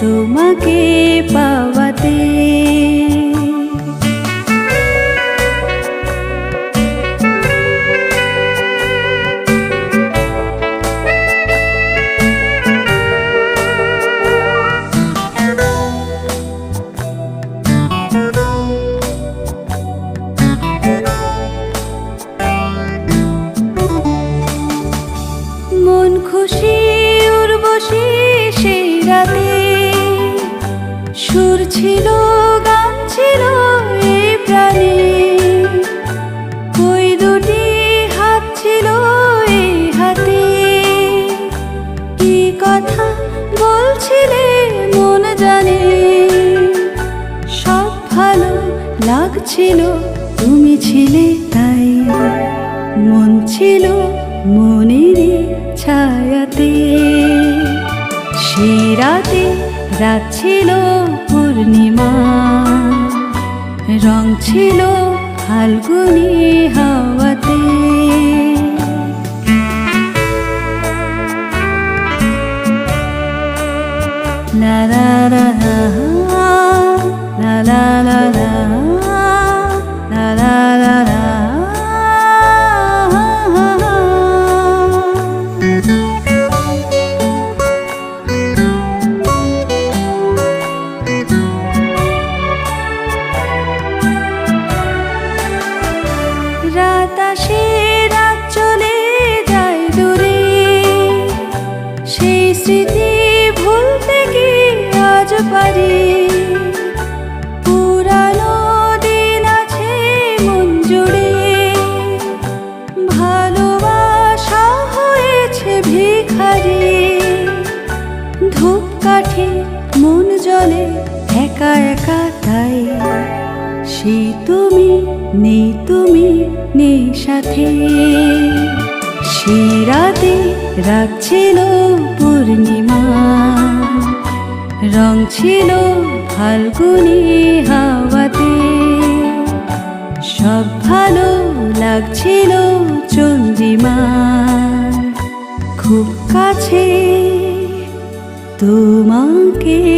तुमके भवति ছিল, গান ছিল এই প্রাণে। ওই দুটি হাত ছিল এই হাতে। কি কথা বলছিলে মন জানে? সব ভালো লাগছিল, তুমি ছিলে তাই। মন ছিল মনেরই ছায়াতে। সেই রাতে রাত ছিল পূর্ণিমা। রং ছিল ফাল্গুনি হাওয়াতে। La স্মৃতি ভুলতে কি আজ পারি। পুরানো দিন আছে ধূপকাঠি মন জলে একা একা তাই। সেই তুমি নেই তুমি নেই সাথে। সেই রাতে রাত ছিল পূর্ণিমা। রং ছিল ফাল্গুনি হাওয়াতে। সব ভালো লাগছিল চন্দ্রিমা। খুব কাছে তোমাকে